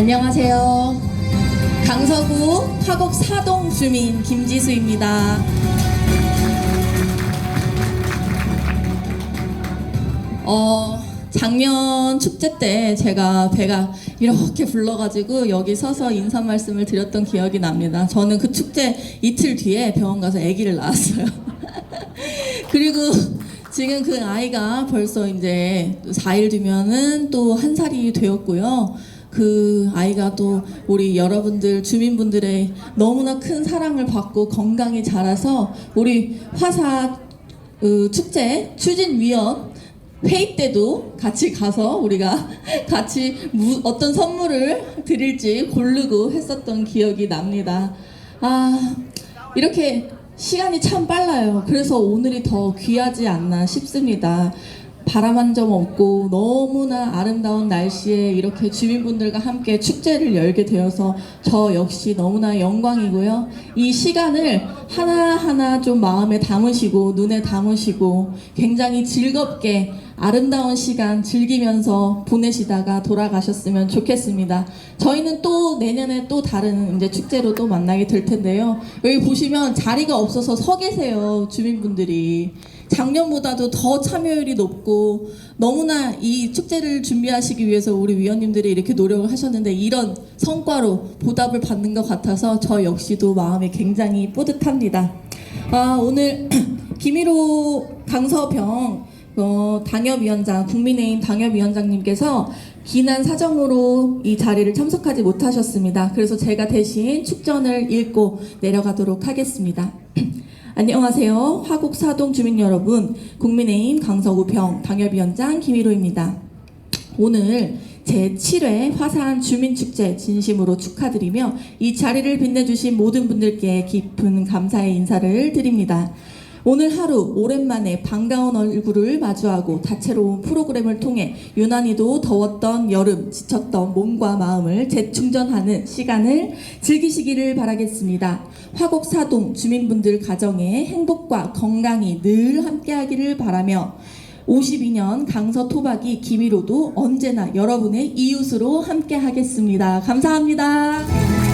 안녕하세요. 강서구 화곡 사동 주민 김지수입니다. 어, 작년 축제 때 제가 배가 이렇게 불러가지고 여기 서서 인사 말씀을 드렸던 기억이 납니다. 저는 그 축제 이틀 뒤에 병원 가서 아기를 낳았어요. 그리고 지금 그 아이가 벌써 이제 4일 뒤면은 또 한 살이 되었고요. 그 아이가 또 우리 여러분들 주민분들의 너무나 큰 사랑을 받고 건강히 자라서 우리 화사 어, 축제 추진위원 회의 때도 같이 가서 우리가 같이 무- 어떤 선물을 드릴지 고르고 했었던 기억이 납니다. 아, 이렇게 시간이 참 빨라요. 그래서 오늘이 더 귀하지 않나 싶습니다. 바람 한 점 없고 너무나 아름다운 날씨에 이렇게 주민분들과 함께 축제를 열게 되어서 저 역시 너무나 영광이고요. 이 시간을 하나하나 좀 마음에 담으시고 눈에 담으시고 굉장히 즐겁게 아름다운 시간 즐기면서 보내시다가 돌아가셨으면 좋겠습니다. 저희는 또 내년에 또 다른 이제 축제로 또 만나게 될 텐데요. 여기 보시면 자리가 없어서 서 계세요. 주민분들이. 작년보다도 더 참여율이 높고 너무나 이 축제를 준비하시기 위해서 우리 위원님들이 이렇게 노력을 하셨는데 이런 성과로 보답을 받는 것 같아서 저 역시도 마음이 굉장히 뿌듯합니다. 아, 오늘 김일호 강서병 어, 당협위원장 국민의힘 당협위원장님께서 기난 사정으로 이 자리를 참석하지 못하셨습니다. 그래서 제가 대신 축전을 읽고 내려가도록 하겠습니다. 안녕하세요. 화곡 사동 주민 여러분, 국민의힘 강서구 병 당협위원장 김일호입니다. 오늘 제7회 화산 주민축제 진심으로 축하드리며 이 자리를 빛내주신 모든 분들께 깊은 감사의 인사를 드립니다. 오늘 하루 오랜만에 반가운 얼굴을 마주하고 다채로운 프로그램을 통해 유난히도 더웠던 여름 지쳤던 몸과 마음을 재충전하는 시간을 즐기시기를 바라겠습니다. 화곡 사동 주민분들 가정에 행복과 건강이 늘 함께하기를 바라며 52년 강서 토박이 김일호도 언제나 여러분의 이웃으로 함께 하겠습니다. 감사합니다.